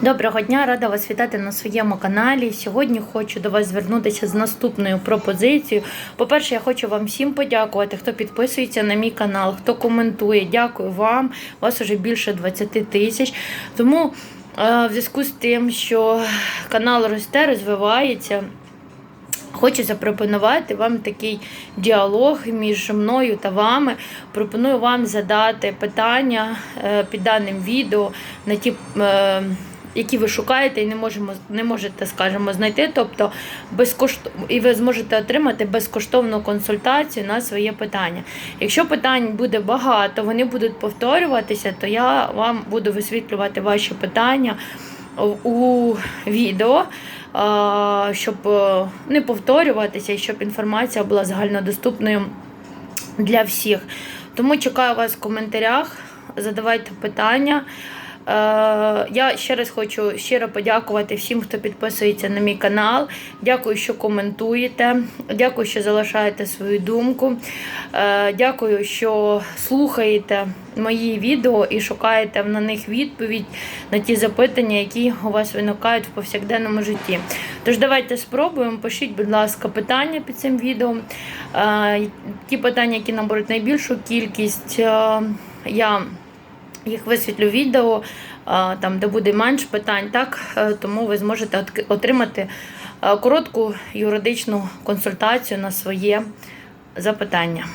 Доброго дня, рада вас вітати на своєму каналі. Сьогодні хочу до вас звернутися з наступною пропозицією. По-перше, я хочу вам всім подякувати, хто підписується на мій канал, хто коментує. Дякую вам. У вас вже більше 20 тисяч. Тому е, в зв'язку з тим, що канал росте, розвивається. Хочу запропонувати вам такий діалог між мною та вами. Пропоную вам задати питання е, під даним відео на ті, е, які ви шукаєте і не можемо не можете, скажімо, знайти. Тобто безкошт... і ви зможете отримати безкоштовну консультацію на своє питання. Якщо питань буде багато, вони будуть повторюватися, то я вам буду висвітлювати ваші питання у відео, щоб е, не повторюватися і щоб інформація була загальнодоступною для всіх. Тому чекаю вас в коментарях, задавайте питання. Е, Я ще раз хочу щиро подякувати всім, хто підписується на мій канал. Дякую, що коментуєте. Дякую, що залишаєте свою думку. Е, Дякую, що слухаєте мої відео і шукаєте на них відповідь на ті запитання, які у вас виникають в повсякденному житті. Тож давайте спробуємо. Пишіть, будь ласка, питання під цим відео. Е, Ті питання, які наберуть найбільшу кількість, я їх висвітлю відео, там, де буде менш питань, так, е, тому ви зможете отримати е, коротку юридичну консультацію на своє запитання.